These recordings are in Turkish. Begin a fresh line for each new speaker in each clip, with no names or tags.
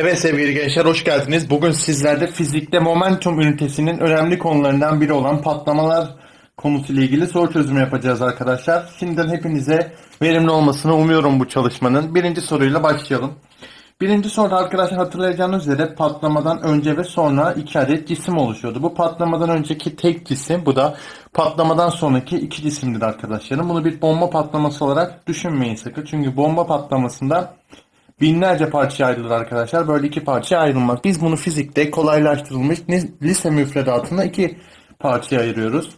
Evet sevgili gençler hoş geldiniz. Bugün sizlerle fizikte momentum ünitesinin önemli konularından biri olan patlamalar konusuyla ilgili soru çözümü yapacağız arkadaşlar. Şimdiden hepinize verimli olmasını umuyorum bu çalışmanın. Birinci soruyla başlayalım. Birinci soruda arkadaşlar hatırlayacağınız üzere patlamadan önce ve sonra iki adet cisim oluşuyordu. Bu patlamadan önceki tek cisim, bu da patlamadan sonraki iki cisimdir arkadaşlarım. Bunu bir bomba patlaması olarak düşünmeyin sakın. Çünkü bomba patlamasında binlerce parçaya ayrılır arkadaşlar. Böyle iki parçaya ayrılmaz. Biz bunu fizikte kolaylaştırılmış lise müfredatında iki parçaya ayırıyoruz.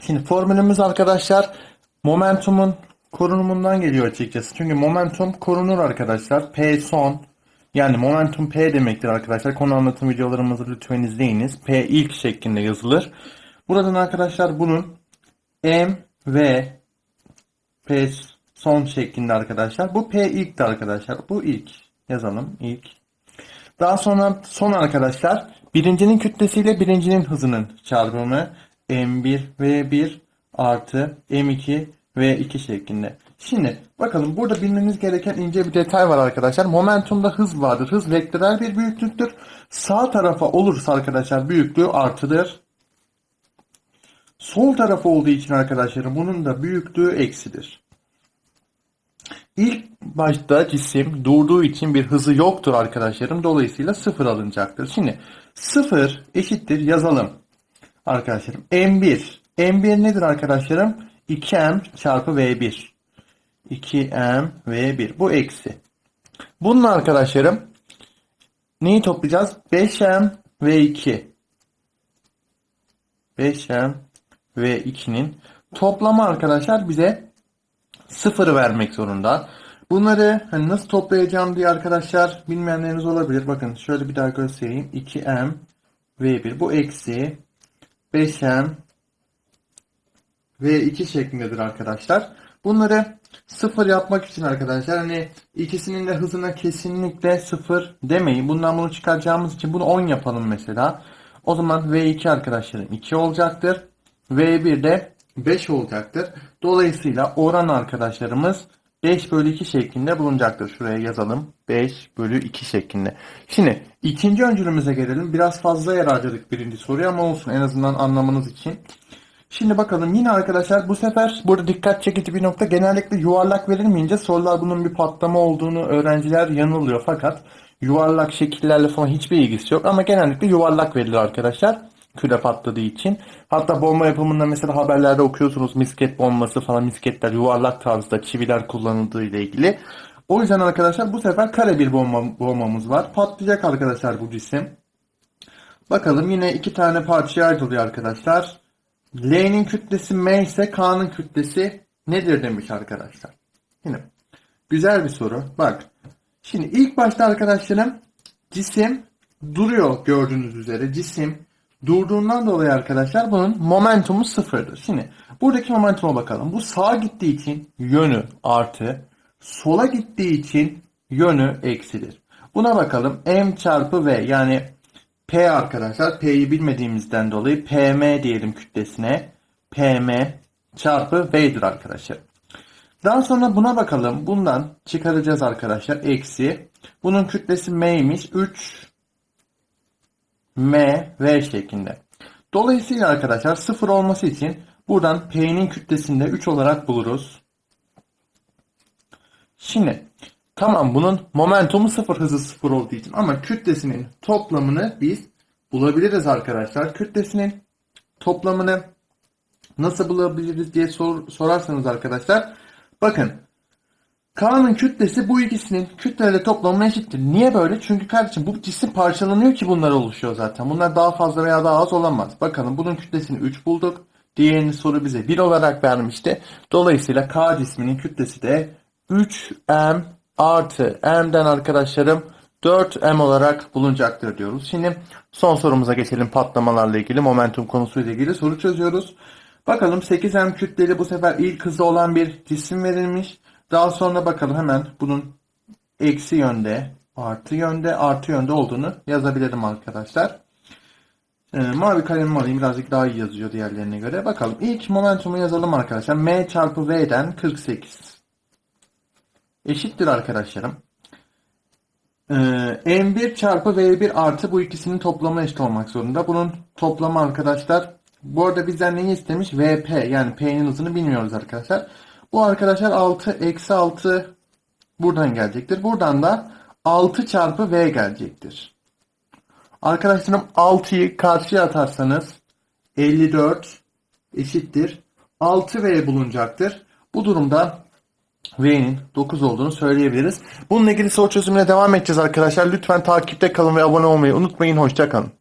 Şimdi formülümüz arkadaşlar momentumun korunumundan geliyor açıkçası. Çünkü momentum korunur arkadaşlar. P son yani momentum P demektir arkadaşlar. Konu anlatım videolarımızı lütfen izleyiniz. P ilk şeklinde yazılır. Buradan arkadaşlar bunun M ve P son şeklinde arkadaşlar. Bu P ilkti arkadaşlar. Bu ilk. Yazalım ilk. Daha sonra son arkadaşlar birincinin kütlesiyle birincinin hızının çarpımı M1 V1 artı M2 V2 şeklinde. Şimdi bakalım burada bilmemiz gereken ince bir detay var arkadaşlar. Momentumda hız vardır. Hız vektörel bir büyüklüktür. Sağ tarafa olursa arkadaşlar büyüklüğü artıdır. Sol tarafa olduğu için arkadaşlarım bunun da büyüklüğü eksidir. İlk başta cisim durduğu için bir hızı yoktur arkadaşlarım. Dolayısıyla sıfır alınacaktır. Şimdi sıfır eşittir yazalım. Arkadaşlarım M1. M1 nedir arkadaşlarım? 2M çarpı V1. 2M V1. Bu eksi. Bunun arkadaşlarım neyi toplayacağız? 5M V2. 5M V2'nin toplamı arkadaşlar bize sıfırı vermek zorunda. Bunları hani nasıl toplayacağım diye arkadaşlar bilmeyenleriniz olabilir. Bakın şöyle bir daha göstereyim. 2m v1 bu eksi 5m v2 şeklindedir arkadaşlar. Bunları sıfır yapmak için arkadaşlar hani ikisinin de hızına kesinlikle sıfır demeyin. Bundan bunu çıkaracağımız için bunu 10 yapalım mesela. O zaman v2 arkadaşlarım 2 olacaktır. v1 de 5 olacaktır. Dolayısıyla oran arkadaşlarımız 5 bölü 2 şeklinde bulunacaktır. Şuraya yazalım. 5 bölü 2 şeklinde. Şimdi ikinci öncülümüze gelelim. Biraz fazla yer harcadık birinci soruya ama olsun en azından anlamanız için. Şimdi bakalım yine arkadaşlar bu sefer burada dikkat çekici bir nokta genellikle yuvarlak verilmeyince sorular bunun bir patlama olduğunu öğrenciler yanılıyor fakat yuvarlak şekillerle falan hiçbir ilgisi yok ama genellikle yuvarlak verilir arkadaşlar küre patladığı için. Hatta bomba yapımında mesela haberlerde okuyorsunuz misket bombası falan misketler yuvarlak tarzda çiviler kullanıldığı ile ilgili. O yüzden arkadaşlar bu sefer kare bir bomba, bombamız var. Patlayacak arkadaşlar bu cisim. Bakalım yine iki tane parçaya ayrılıyor arkadaşlar. L'nin kütlesi M ise K'nın kütlesi nedir demiş arkadaşlar. Yine güzel bir soru. Bak. Şimdi ilk başta arkadaşlarım cisim duruyor gördüğünüz üzere. Cisim durduğundan dolayı arkadaşlar bunun momentumu sıfırdır. Şimdi buradaki momentuma bakalım. Bu sağa gittiği için yönü artı, sola gittiği için yönü eksidir. Buna bakalım. M çarpı V yani P arkadaşlar. P'yi bilmediğimizden dolayı PM diyelim kütlesine. PM çarpı V'dir arkadaşlar. Daha sonra buna bakalım. Bundan çıkaracağız arkadaşlar. Eksi. Bunun kütlesi M'ymiş. 3 M, V şeklinde. Dolayısıyla arkadaşlar sıfır olması için buradan P'nin kütlesini de 3 olarak buluruz. Şimdi tamam bunun momentumu sıfır hızı sıfır olduğu için ama kütlesinin toplamını biz bulabiliriz arkadaşlar. Kütlesinin toplamını nasıl bulabiliriz diye sor, sorarsanız arkadaşlar bakın K'nın kütlesi bu ikisinin kütleleri toplamına eşittir. Niye böyle? Çünkü kardeşim bu cisim parçalanıyor ki bunlar oluşuyor zaten. Bunlar daha fazla veya daha az olamaz. Bakalım bunun kütlesini 3 bulduk. Diğerini soru bize 1 olarak vermişti. Dolayısıyla K cisminin kütlesi de 3M artı M'den arkadaşlarım 4M olarak bulunacaktır diyoruz. Şimdi son sorumuza geçelim patlamalarla ilgili momentum konusuyla ilgili soru çözüyoruz. Bakalım 8M kütleli bu sefer ilk hızı olan bir cisim verilmiş. Daha sonra bakalım hemen bunun eksi yönde, artı yönde, artı yönde olduğunu yazabilirim arkadaşlar. Ee, mavi kalemimi alayım birazcık daha iyi yazıyor diğerlerine göre. Bakalım ilk momentumu yazalım arkadaşlar. M çarpı V'den 48. Eşittir arkadaşlarım. Ee, M1 çarpı V1 artı bu ikisinin toplamı eşit olmak zorunda. Bunun toplamı arkadaşlar bu arada bizden neyi istemiş? VP yani P'nin hızını bilmiyoruz arkadaşlar. Bu arkadaşlar 6 eksi 6 buradan gelecektir. Buradan da 6 çarpı V gelecektir. Arkadaşlarım 6'yı karşıya atarsanız 54 eşittir. 6V bulunacaktır. Bu durumda V'nin 9 olduğunu söyleyebiliriz. Bununla ilgili soru çözümüne devam edeceğiz arkadaşlar. Lütfen takipte kalın ve abone olmayı unutmayın. Hoşçakalın.